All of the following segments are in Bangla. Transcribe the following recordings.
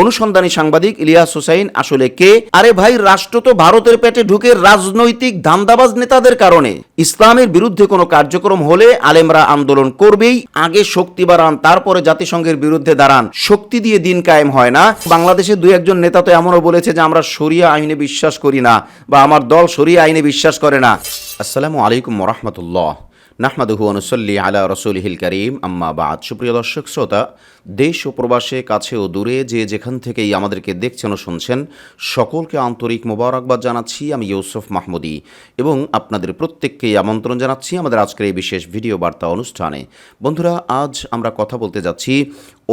অনুসন্ধানী সাংবাদিক ইলিয়াস হোসাইন, আসলে কে? আরে ভাই, রাষ্ট্র তো ভারতের পেটে ঢুকে রাজনৈতিক ধান্দাবাজ নেতাদের কারণে। ইসলামের বিরুদ্ধে কোনো কার্যক্রম হলে আলেমরা আন্দোলন করবেই। আগে শক্তি বাড়ান, তারপরে জাতিসংঘের বিরুদ্ধে দাঁড়ান। শক্তি দিয়ে দিন কায়েম হয় না। বাংলাদেশে দুই একজন নেতা তো এমনও বলেছে যে, আমরা শরিয়া আইনে বিশ্বাস করি না বা আমার দল শরিয়া আইনে বিশ্বাস করে না। আসসালামু আলাইকুম রহমতুল্লাহ। নাহমাদুহু অনুসল্লি আলা রসুলহিল করিম। আম্মা বাদ। সুপ্রিয় দর্শক, শ্রোতা, দেশ ও প্রবাসে, কাছে ও দূরে যে যেখান থেকেই আমাদেরকে দেখছেন ও শুনছেন, সকলকে আন্তরিক মোবারকবাদ জানাচ্ছি। আমি ইউসুফ মাহমুদি এবং আপনাদের প্রত্যেককেই আমন্ত্রণ জানাচ্ছি আমাদের আজকের এই বিশেষ ভিডিও বার্তা অনুষ্ঠানে। বন্ধুরা, আজ আমরা কথা বলতে যাচ্ছি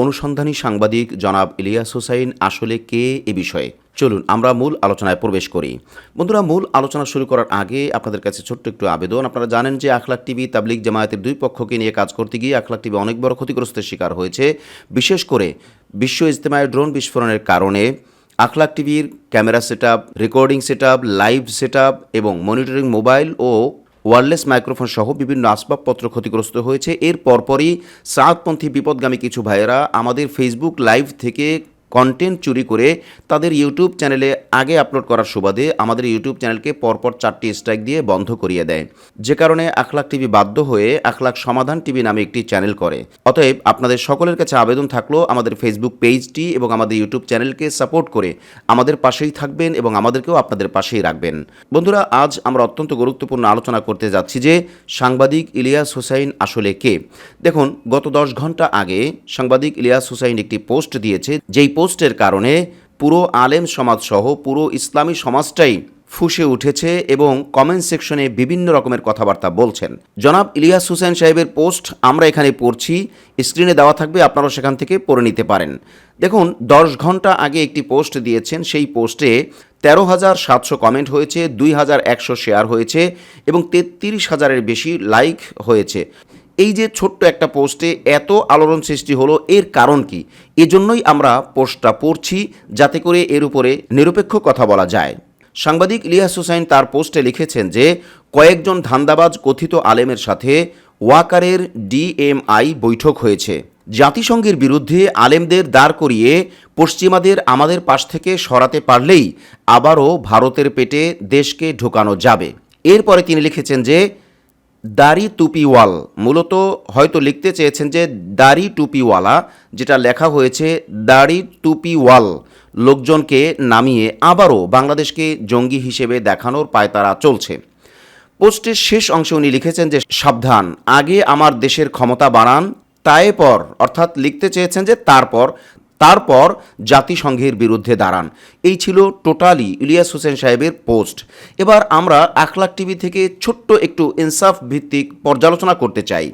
অনুসন্ধানী সাংবাদিক জনাব ইলিয়াস হোসাইন আসলে কে এ বিষয়ে? চলুন, আমরা মূল আলোচনায় প্রবেশ করি। বন্ধুরা, মূল আলোচনা শুরু করার আগে আপনাদের কাছে ছোট্ট একটু আবেদন। আপনারা জানেন যে আখলাক টিভি তাবলিক জামায়াতের দুই পক্ষকে নিয়ে কাজ করতে গিয়ে আখলাক টিভি অনেক বড় ক্ষতিগ্রস্তের শিকার হয়েছে। বিশেষ করে বিশ্ব ইজতেমায় ড্রোন বিস্ফোরণের কারণে আখলাক টিভির camera set recording set live set এবং মনিটরিং মোবাইল ও ওয়্যারলেস মাইক্রোফোন সহ বিভিন্ন আসবাবপত্র ক্ষতিগ্রস্ত হয়েছে। এর পরপরই সাউথপন্থী বিপদগামী কিছু ভাইয়েরা আমাদের ফেসবুক লাইভ থেকে কন্টেন্ট চুরি করে তাদের ইউটিউব চ্যানেলে আগে আপলোড করার সুবাদে আমাদের ইউটিউব চ্যানেলকে পরপর চারটি স্ট্রাইক দিয়ে বন্ধ করিয়ে দেয়। যে কারণে আখলাক টিভি বাধ্য হয়ে আখলাক সমাধান টিভি নামে একটি চ্যানেল করে। অতএব আপনাদের সকলের কাছে আবেদন থাকল আমাদের ফেসবুক পেজটি এবং আমাদের ইউটিউব চ্যানেলকে সাপোর্ট করে আমাদের পাশেই থাকবেন এবং আমাদেরকেও আপনাদের পাশেই রাখবেন। বন্ধুরা, আজ আমরা অত্যন্ত গুরুত্বপূর্ণ আলোচনা করতে যাচ্ছি যে সাংবাদিক ইলিয়াস হোসাইন আসলে কে? দেখুন, গত দশ ঘণ্টা আগে সাংবাদিক ইলিয়াস হোসাইন একটি পোস্ট দিয়েছে, যেই পোস্টের কারণে পুরো আলেম সমাজ সহ পুরো ইসলামী সমাজটাই ফুসে উঠেছে এবং কমেন্ট সেকশনে বিভিন্ন রকমের কথাবার্তা বলছেন। জনাব ইলিয়াস হুসেন সাহেবের পোস্ট আমরা এখানে পড়ছি স্ক্রিনে দেওয়া থাকবে আপনারা সেখান থেকে পড়ে নিতে পারেন। দেখুন, দশ ঘণ্টা আগে একটি পোস্ট দিয়েছেন, সেই পোস্টে তেরো হাজার সাতশো কমেন্ট হয়েছে, দুই হাজার একশো শেয়ার হয়েছে এবং তেত্রিশ হাজারের বেশি লাইক হয়েছে। এই যে ছোট্ট একটা পোস্টে এত আলোড়ন সৃষ্টি হলো, এর কারণ কি? এজন্যই আমরা পোস্টটা পড়ছি যাতে করে এর উপরে নিরপেক্ষ কথা বলা যায়। সাংবাদিক ইলিয়াস হোসাইন তার পোস্টে লিখেছেন যে, কয়েকজন ধান্দাবাজ কথিত আলেমের সাথে ওয়াকারের ডিএমআই বৈঠক হয়েছে। জাতিসংঘের বিরুদ্ধে আলেমদের দাঁড় করিয়ে পশ্চিমাদের আমাদের পাশ থেকে সরাতে পারলেই আবারও ভারতের পেটে দেশকে ঢোকানো যাবে। এরপরে তিনি লিখেছেন যে দাড়ি টুপিওয়াল মূলত হয়তো লিখতে চেয়েছেন যে দাড়ি টুপিওয়ালা যেটা লেখা হয়েছে দাড়ি টুপিওয়াল লোকজনকে নামিয়ে আবারও বাংলাদেশকে জঙ্গি হিসেবে দেখানোর পায়তারা চলছে। পোস্টের শেষ অংশে উনি লিখেছেন যে, সাবধান, আগে আমার দেশের ক্ষমতা বাড়ান, তাই পর। অর্থাৎ লিখতে চেয়েছেন যে, তারপর তারপর জাতিসংঘের বিরুদ্ধে দাঁড়ান। এই ছিল টোটালি ইলিয়াস হোসেন সাহেবের পোস্ট। এবার আমরা আখলাক টিভি থেকে ছোট্ট একটু ইনসাফ ভিত্তিক পর্যালোচনা করতে চাই।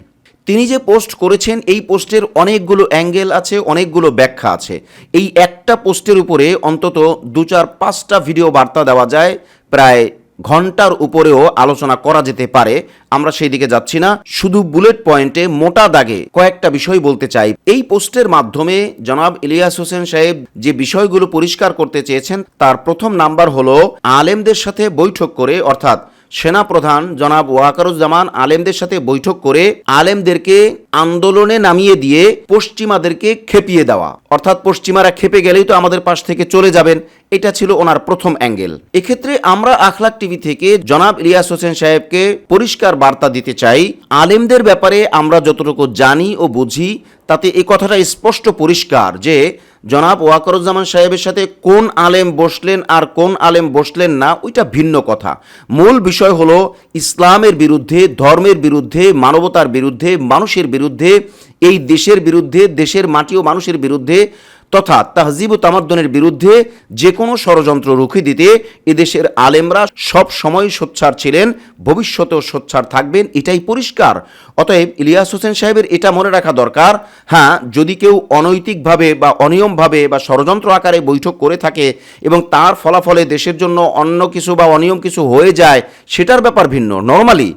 তিনি যে পোস্ট করেছেন, এই পোস্টের অনেকগুলো অ্যাঙ্গেল আছে, অনেকগুলো ব্যাখ্যা আছে। এই একটা পোস্টের উপরে অন্তত দু চার পাঁচটা ভিডিও বার্তা দেওয়া যায় প্রায় ঘণ্টার উপরেও আলোচনা করা যেতে পারে। আমরা সেই দিকে যাচ্ছি না। শুধু বুলেট পয়েন্টে মোটা দাগে কয়েকটা বিষয় বলতে চাই। এই পোস্টের মাধ্যমে জনাব ইলিয়াস হোসেন সাহেব যে বিষয়গুলো পরিষ্কার করতে চেয়েছেন, তার প্রথম নাম্বার হলো, আলেমদের সাথে বৈঠক করে, অর্থাৎ সেনাপ্রধান জনাব ওয়াকারুজ্জামান আলেমদের সাথে বৈঠক করে আলেমদেরকে আন্দোলনে নামিয়ে দিয়ে পশ্চিমাদেরকে খেপিয়ে দেওয়া। অর্থাৎ পশ্চিমারা খেপে গেলেই তো আমাদের পাশ থেকে চলে যাবেন। এটা ছিল ওনার প্রথম অ্যাঙ্গেল। এক্ষেত্রে আমরা আখলাক টিভি থেকে জনাব ইলিয়াস হোসেন সাহেবকে পরিষ্কার বার্তা দিতে চাই। আলেমদের ব্যাপারে আমরা যতটুকু জানি ও বুঝি, তাতে এই কথাটা স্পষ্ট পরিষ্কার যে জনাব ওয়াকরুজ্জামান সাহেবের সাথে কোন আলেম বসলেন আর কোন আলেম বসলেন না, ওইটা ভিন্ন কথা। মূল বিষয় হলো ইসলামের বিরুদ্ধে, ধর্মের বিরুদ্ধে, মানবতার বিরুদ্ধে, মানুষের বিরুদ্ধে, এই দেশের বিরুদ্ধে, দেশের মাটি ও মানুষের বিরুদ্ধে তথা তাহজিব তামাদ্দনের বিরুদ্ধে যে কোনো ষড়যন্ত্র রুখে দিতে এদেশের আলেমরা সব সময় সোচ্চার ছিলেন, ভবিষ্যতেও সোচ্ছার থাকবেন, এটাই পরিষ্কার। অতএব ইলিয়াস হোসেন সাহেবের এটা মনে রাখা দরকার হ্যাঁ যদি কেউ অনৈতিকভাবে বা অনিয়মভাবে বা ষড়যন্ত্র আকারে বৈঠক করে থাকে এবং তার ফলাফলে দেশের জন্য অন্য কিছু বা অনিয়ম কিছু হয়ে যায়, সেটার ব্যাপার ভিন্ন। নর্মালি,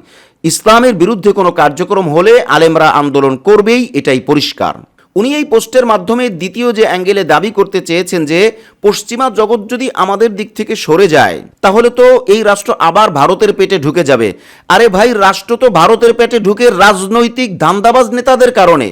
ইসলামের বিরুদ্ধে কোনো কার্যক্রম হলে আলেমরা আন্দোলন করবেই, এটাই পরিষ্কার। উনি এই পোস্টের মাধ্যমে দ্বিতীয় যে অ্যাঙ্গেলে দাবি করতে চেয়েছেন যে পশ্চিমা জগৎ যদি আমাদের দিক থেকে সরে যায়, তাহলে তো এই রাষ্ট্র আবার ভারতের পেটে ঢুকে যাবে। আরে ভাই, রাষ্ট্র তো ভারতের পেটে ঢুকে রাজনৈতিক ধান্দাবাজ নেতাদের কারণে।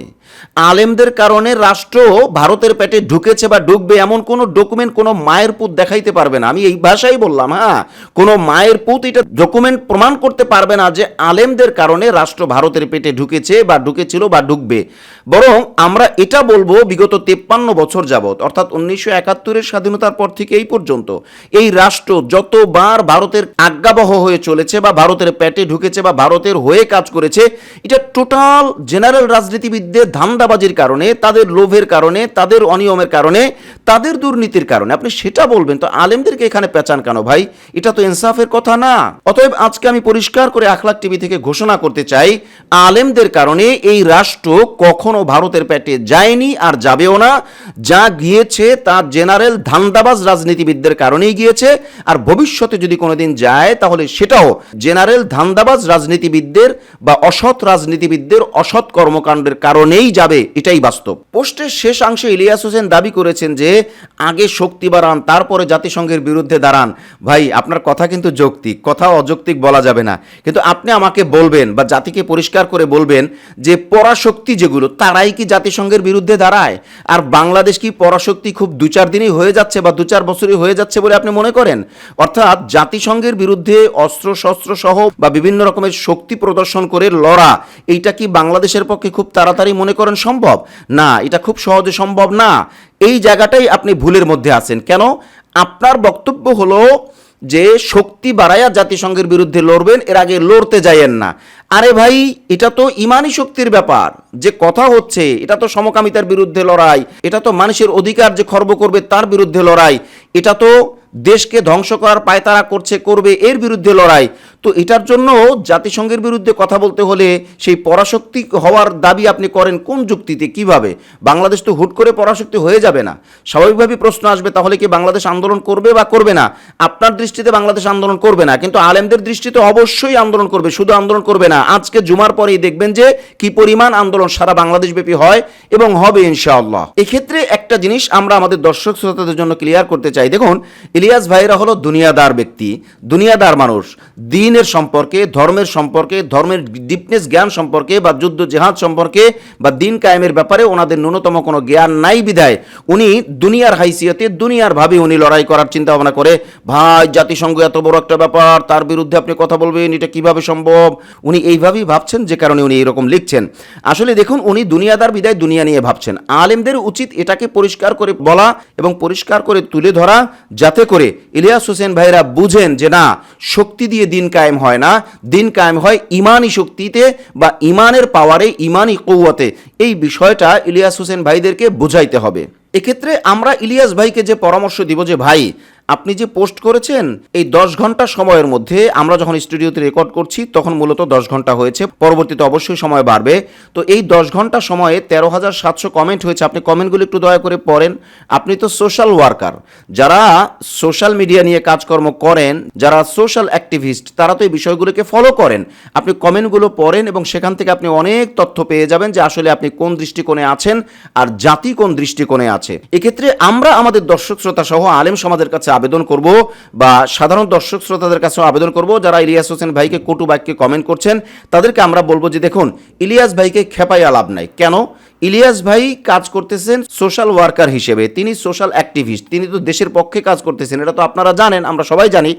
আলেমদের কারণে রাষ্ট্র ভারতের পেটে ঢুকেছে বা ঢুকবে এমন কোনো ডকুমেন্ট কোনো মায়ের পুত দেখাইতে পারবে না। আমি এই ভাষাই বললাম হ্যাঁ? কোনো মায়ের পুত এটা ডকুমেন্ট প্রমাণ করতে পারবে না যে আলেমদের কারণে রাষ্ট্র ভারতের পেটে ঢুকেছে বা ঢুকেছিল বা ঢুকবে। বরং আমরা এটা বলব, বিগত তেপ্পান্ন বছর যাবত অর্থাৎ উনিশশো একাত্তরের স্বাধীনতার পর থেকে এই পর্যন্ত, এই রাষ্ট্র যতবার ভারতের আজ্ঞাবহ হয়ে চলেছে বা ভারতের পেটে ঢুকেছে বা ভারতের হয়ে কাজ করেছে, এটা টোটাল জেনারেল রাজনীতিবিদদের ধান্দাবাজির কারণে, তাদের লোভের কারণে, তাদের অনিয়মের কারণে, তাদের দুর্নীতির কারণে। আপনি সেটা বলবেন তো আলেমদেরকে এখানে পেঁচান কেন ভাই? এটা তো ইনসাফের কথা না। অতএব আজকে আমি পরিষ্কার করে আখলাক টিভি থেকে ঘোষণা করতে চাই, আলেমদের কারণে এই রাষ্ট্র কখনো ভারতের পেটে যায়নি আর যাবেও না। যা গিয়েছে তা জেনারেল ধান্দাবাজ রাজনীতিবিদদের কারণেই গিয়েছে। আর ভবিষ্যতে যদি কোনোদিন যায়, তাহলে সেটাও জেনারেল ধান্দাবাজ রাজনীতিবিদদের বা অসৎ রাজনীতিবিদদের অসৎ কর্মকাণ্ডের কারণেই যাবে, এটাই বাস্তব। পোস্টের শেষ অংশে ইলিয়াস হোসেন দাবি করেছেন যে, আগে শক্তি বাড়ান, তারপরে জাতিসংঘের বিরুদ্ধে দাঁড়ান। ভাই, আপনার কথা কিন্তু যৌক্তিক, কথা অযৌক্তিক বলা যাবে না। কিন্তু আপনি আমাকে বলবেন বা জাতিকে পরিষ্কার করে বলবেন যে, পরাশক্তি যেগুলো, তারাই কি জাতিসংঘের বিরুদ্ধে দাঁড়ায়? আর বাংলাদেশ কি পরাশক্তি খুব দু চার দিনই হয়ে যাচ্ছে বা দু চার বছরই হয়ে যাচ্ছে বলে আপনি মনে করেন? অর্থাৎ জাতিসংঘের বিরুদ্ধে অস্ত্র শস্ত্র সহ বা বিভিন্ন রকমের শক্তি প্রদর্শন করে লড়া, এইটা কি বাংলাদেশের পক্ষে খুব তাড়াতাড়ি মনে করেন সম্ভব? না, এটা খুব সহজে সম্ভব না। এই জায়গাটাই আপনি ভুলের মধ্যে আছেন। কেন? আপনার বক্তব্য হলো যে শক্তি বাড়াইয়া জাতিসংঘের বিরুদ্ধে লড়বেন, এর আগে লড়তে যাইয়েন না। আরে ভাই, এটা তো ইমানি শক্তির ব্যাপার। যে কথা হচ্ছে, এটা তো সমকামিতার বিরুদ্ধে লড়াই। এটা তো মানুষের অধিকার যে খর্ব করবে, তার বিরুদ্ধে লড়াই। এটা তো দেশকে ধ্বংস করার পায়তারা করছে, করবে, এর বিরুদ্ধে লড়াই। তো এটার জন্য জাতিসংঘের বিরুদ্ধে কথা বলতে হলে সেই পরাশক্তি হওয়ার দাবি আপনি করেন কোন যুক্তিতে, কীভাবে? বাংলাদেশ তো হুট করে পরাশক্তি হয়ে যাবে না। স্বাভাবিকভাবেই প্রশ্ন আসবে, তাহলে কি বাংলাদেশ আন্দোলন করবে বা করবে না? আপনার দৃষ্টিতে বাংলাদেশ আন্দোলন করবে না, কিন্তু আলেমদের দৃষ্টিতে অবশ্যই আন্দোলন করবে, শুধু আন্দোলন করবে না। আজকে জুমার পরেই দেখবেন যে কি পরিমাণ আন্দোলন সারা বাংলাদেশ ব্যাপী হয় এবং হবে ইনশাআল্লাহ। এক্ষেত্রে একটা জিনিস আমরা আমাদের দর্শক শ্রোতাদের জন্য ক্লিয়ার করতে চাই। দেখুন, ইলিয়াস ভাইরা হলো দুনিয়াদার ব্যক্তি, দুনিয়াদার মানুষ। দিনের সম্পর্কে, ধর্মের সম্পর্কে, ধর্মের ডিপনেস জ্ঞান সম্পর্কে বা যুদ্ধ জেহাদ সম্পর্কে বা দিন কায়েমের ব্যাপারে ওনাদের ন্যূনতম কোনো জ্ঞান নাই বিধায় উনি দুনিয়ার হাইসিয়তে দুনিয়ার ভাবে উনি লড়াই করার চিন্তা ভাবনা করে, ভাই, জাতিসংঘ এত বড় একটা ব্যাপার, তার বিরুদ্ধে আপনি কথা বলবেন, এটা কীভাবে সম্ভব? উনি এইভাবেই ভাবছেন, যে কারণে উনি এরকম লিখছেন। আসলে দেখুন, উনি দুনিয়াদার বিদায় দুনিয়া নিয়ে ভাবছেন। আলেমদের উচিত এটাকে পরিষ্কার করে বলা এবং পরিষ্কার করে তুলে ধরা, যাতে করে ইলিয়াস হোসেন ভাইরা বুঝেন যে না, শক্তি দিয়ে দিন কায়েম হয় না, দিন কায়েম হয় ইমানি শক্তিতে বা ইমানের পাওয়ারে ইমানি কৌয়াতে এই বিষয়টা ইলিয়াস হোসেন ভাইদেরকে বুঝাইতে হবে। এক্ষেত্রে আমরা ইলিয়াস ভাইকে যে পরামর্শ দিব যে, ভাই আপনি যে পোস্ট করেছেন, এই দশ ঘণ্টা সময়ের মধ্যে আমরা যখন স্টুডিওতে রেকর্ড করছি, তখন মূলত দশ ঘণ্টা হয়েছে। পরবর্তীতে অবশ্যই সময় বাড়বে। তো এই দশ ঘণ্টা সময়ে তেরো হাজার সাতশো কমেন্ট হয়েছে। আপনি কমেন্টগুলো একটু দয়া করে পড়েন। আপনি তো সোশ্যাল ওয়ার্কার যারা সোশ্যাল মিডিয়া নিয়ে কাজকর্ম করেন, যারা সোশ্যাল অ্যাক্টিভিস্ট তারা তো এই বিষয়গুলোকে ফলো করেন। আপনি কমেন্টগুলো পড়েন এবং সেখান থেকে আপনি অনেক তথ্য পেয়ে যাবেন যে আসলে আপনি কোন দৃষ্টিকোণে আছেন আর জাতি কোন দৃষ্টিকোণে আছে। এক্ষেত্রে আমরা আমাদের দর্শক শ্রোতা সহ আলেম সমাজের কাছে আবেদন করব বা সাধারণ দর্শক শ্রোতাদের কাছেও আবেদন করব, যারা ইলিয়াস হোসেন ভাইকে কটু বাক্যে কমেন্ট করছেন, তাদেরকে আমরা বলব যে দেখুন, ইলিয়াস ভাইকে খেপাইয়া লাভ নাই। কেন? ইলিয়াস ভাই কাজ করতেছেন সোশ্যাল ওয়ার্কার হিসেবে, তিনি সোশ্যাল অ্যাক্টিভিস্ট তিনি তো দেশের পক্ষে কাজ করতেছেন, এটা তো আপনারা জানেন, আমরা সবাই জানি।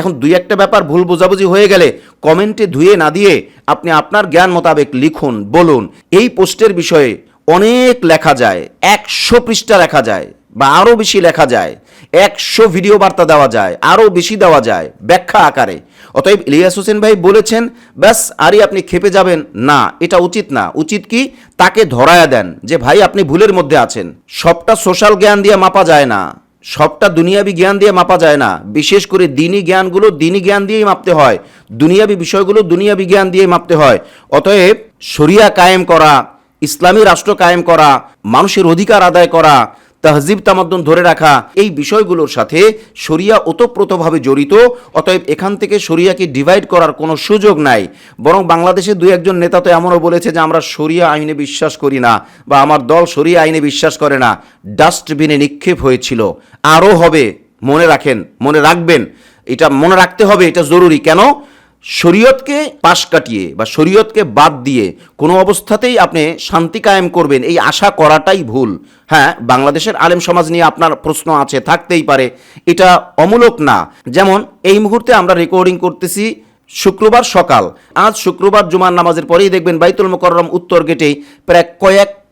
এখন দুই একটা ব্যাপার ভুল বোঝাবুঝি হয়ে গেলে কমেন্টে ধুয়ে না দিয়ে আপনি আপনার জ্ঞান মোতাবেক লিখুন, বলুন। এই পোস্টের বিষয়ে অনেক লেখা যায়, একশো পৃষ্ঠা লেখা যায়। বা আরও বেশি লেখা যায়, একশো ভিডিও বার্তা দেওয়া যায় আরও বেশি দেওয়া যায়, ব্যাখ্যা আকারে। অতএব ইলিয়াস হোসেন ভাই বলেছেন, ব্যাস, আরই আপনি খেপে যাবেন? না, এটা উচিত না। উচিত কি? তাকে ধরায়া দেন যে, ভাই, আপনি ভুলের মধ্যে আছেন। সবটা সোশ্যাল জ্ঞান দিয়ে মাপা যায় না। সবটা দুনিয়াবি জ্ঞান দিয়ে মাপা যায় না। বিশেষ করে দিনই জ্ঞানগুলো দিনই জ্ঞান দিয়েই মাপতে হয়। দুনিয়াবি বিষয়গুলো দুনিয়াবি জ্ঞান দিয়ে মাপতে হয়। অতএব শরিয়া কায়েম করা, ইসলামী রাষ্ট্র কায়েম করা, মানুষের অধিকার আদায় করা তাহজিব তামাদ্দন ধরে রাখা এই বিষয়গুলোর সাথে শরিয়া ওতপ্রোতভাবে জড়িত, অতএব এখান থেকে শরিয়াকে ডিভাইড করার কোনো সুযোগ নাই। বরং বাংলাদেশে দু একজন নেতা তো এমনও বলেছে যে আমরা শরিয়া আইনে বিশ্বাস করি না বা আমার দল শরিয়া আইনে বিশ্বাস করে না। ডাস্টবিনে নিক্ষেপ হয়েছিল। আরও হবে, মনে রাখেন, মনে রাখবেন। এটা মনে রাখতে হবে, এটা জরুরি। কেন? শরীয়তকে পাশ কাটিয়ে বা শরীয়তকে বাদ দিয়ে কোনো অবস্থাতেই আপনি শান্তি কায়েম করবেন, এই আশা করাটাই ভুল। হ্যাঁ বাংলাদেশের আলেম সমাজ নিয়ে আপনার প্রশ্ন আছে, থাকতেই পারে। এটা অমূলক না। যেমন, এই মুহূর্তে আমরা রেকর্ডিং করতেছি শুক্রবার সকাল। আজ শুক্রবার জুমার নামাজের পরেই দেখবেন বাইতুল মোকররম উত্তর গেটে প্রায়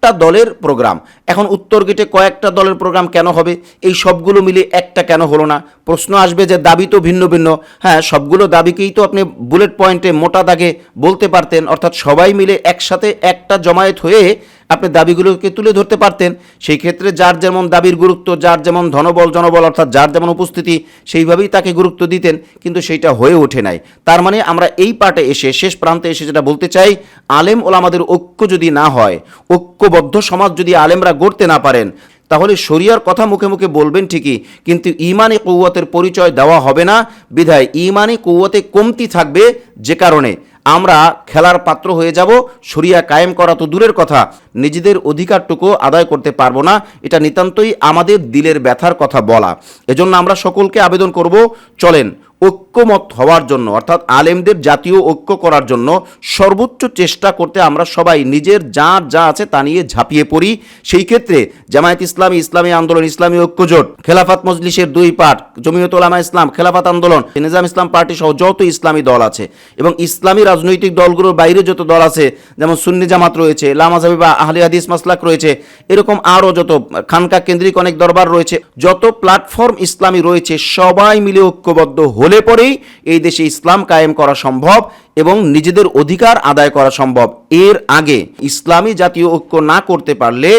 কয়েকটা দলের প্রোগ্রাম। এখন উত্তর গেটে কয়েকটা দলের প্রোগ্রাম কেন হবে? এই সবগুলো মিলে একটা কেন হলো না? প্রশ্ন আসবে যে দাবি তো ভিন্ন ভিন্ন। হ্যাঁ সবগুলো দাবিকেই তো আপনি বুলেট পয়েন্টে মোটা দাগে বলতে পারতেন। অর্থাৎ সবাই মিলে একসাথে একটা জমায়েত হয়ে আপনি দাবিগুলোকে তুলে ধরতে পারতেন, সেই ক্ষেত্রে যার যেমন দাবির গুরুত্ব, যার যেমন ধনবল, জনবল, অর্থাৎ যার যেমন উপস্থিতি, সেইভাবেই তাকে গুরুত্ব দিতেন, কিন্তু সেইটা হয়ে ওঠে নাই। তার মানে আমরা এই পার্টে এসে, শেষ প্রান্তে এসে যেটা বলতে চাই, আলেম ওলামাদের ঐক্য যদি না হয়, ঐক্যবদ্ধ সমাজ যদি আলেমরা গড়তে না পারেন, তাহলে শরিয়ার কথা মুখে মুখে বলবেন ঠিকই, কিন্তু ইমানে কৌয়তের পরিচয় দেওয়া হবে না। বিধায় ইমানে কৌয়তে কমতি থাকবে যে কারণে। আমরা খেলার পাত্র হয়ে যাব সরিয়া কায়েম করা তো দূরের কথা, নিজেদের অধিকারটুকু আদায় করতে পারব না, এটা নিতান্তই আমাদের দিলের ব্যথার কথা বলা। এজন্য আমরা সকলকে আবেদন করব, চলেন ঐক্যমত হওয়ার জন্য, অর্থাৎ আলেমদের জাতীয় ঐক্য করার জন্য সর্বোচ্চ চেষ্টা করতে আমরা সবাই নিজের যা যা আছে তা নিয়ে ঝাঁপিয়ে পড়ি। সেই ক্ষেত্রে জামায়াত ইসলামী ইসলামী আন্দোলন, ইসলামী ঐক্যজোট, খেলাফাত মজলিসের দুই পার্ট জমিয়ত ওলামা ইসলাম, খেলাফাত আন্দোলন, নিজাম ইসলাম পার্টি সহ যত ইসলামী দল আছে এবং ইসলামী রাজনৈতিক দলগুলোর বাইরে যত দল আছে, যেমন সুন্নি জামাত রয়েছে লামাজাবি বা আহলি হাদিস মাসলাক রয়েছে, এরকম আরও যত খানকা কেন্দ্রিক অনেক দরবার রয়েছে, যত প্ল্যাটফর্ম ইসলামী রয়েছে, সবাই মিলে ঐক্যবদ্ধ হলে পরেই এই দেশে ইসলাম কায়েম করা সম্ভব এবং নিজেদের অধিকার আদায় করা সম্ভব। এর আগে ইসলামী জাতীয় ঐক্য না করতে পারলে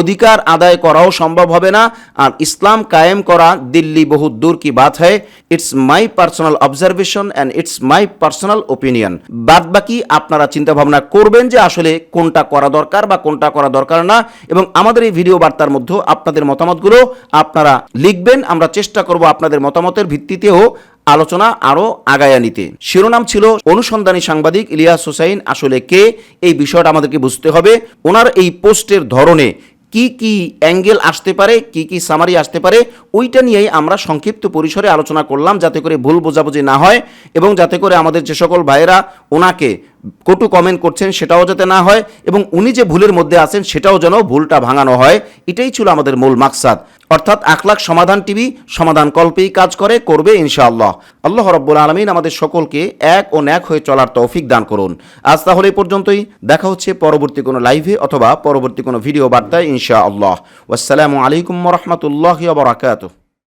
অধিকার আদায় করাও সম্ভব হবে না। আর ইসলাম কায়েম করা দিল্লি বহুত দূর কি বাত হয় it's my personal observation and it's my personal opinion বাদ বাকি আপনারা চিন্তা ভাবনা করবেন যে আসলে কোনটা করা দরকার বা কোনটা করা দরকার না এবং আমাদের এই ভিডিও বার্তার মধ্যে আপনাদের মতামতগুলো আপনারা লিখবেন। আমরা চেষ্টা করব আপনাদের মতামতের ভিত্তিতেও আলোচনা আরও আগায়া নিতে। শিরোনাম ছিল অনুসন্ধানী সাংবাদিক ইলিয়াস হোসাইন, আসলে কে? এই বিষয়টা আমাদেরকে বুঝতে হবে। ওনার এই পোস্টের ধরনে কি কি অ্যাঙ্গেল আসতে পারে, কি কি সামারি আসতে পারে, ওইটা নিয়েই আমরা সংক্ষিপ্ত পরিসরে আলোচনা করলাম, যাতে করে ভুল বোঝাবুঝি না হয় এবং যাতে করে আমাদের যে সকল ভাইয়েরা ওনাকে কটু কমেন্ট করছেন সেটাও যাতে না হয় এবং উনি যে ভুলের মধ্যে আছেন সেটাও যেন ভুলটা ভাঙানো হয়, এটাই ছিল আমাদের মূল মাকসাদ। অর্থাৎ আখলাখ সমাধান টিভি, সমাধান কল্পেই কাজ করে, করবে ইনশাআল্লাহ। আল্লাহ রব্বুল আলমিন আমাদের সকলকে এক ও ন্যাক হয়ে চলার তৌফিক দান করুন। আজ তাহলে পর্যন্তই। দেখা হচ্ছে পরবর্তী কোনো লাইভে অথবা পরবর্তী কোনো ভিডিও বার্তায় ইনশাআল্লাহ। আসসালামু আলাইকুম রহমতুল্লাহ বারাকাতুহ।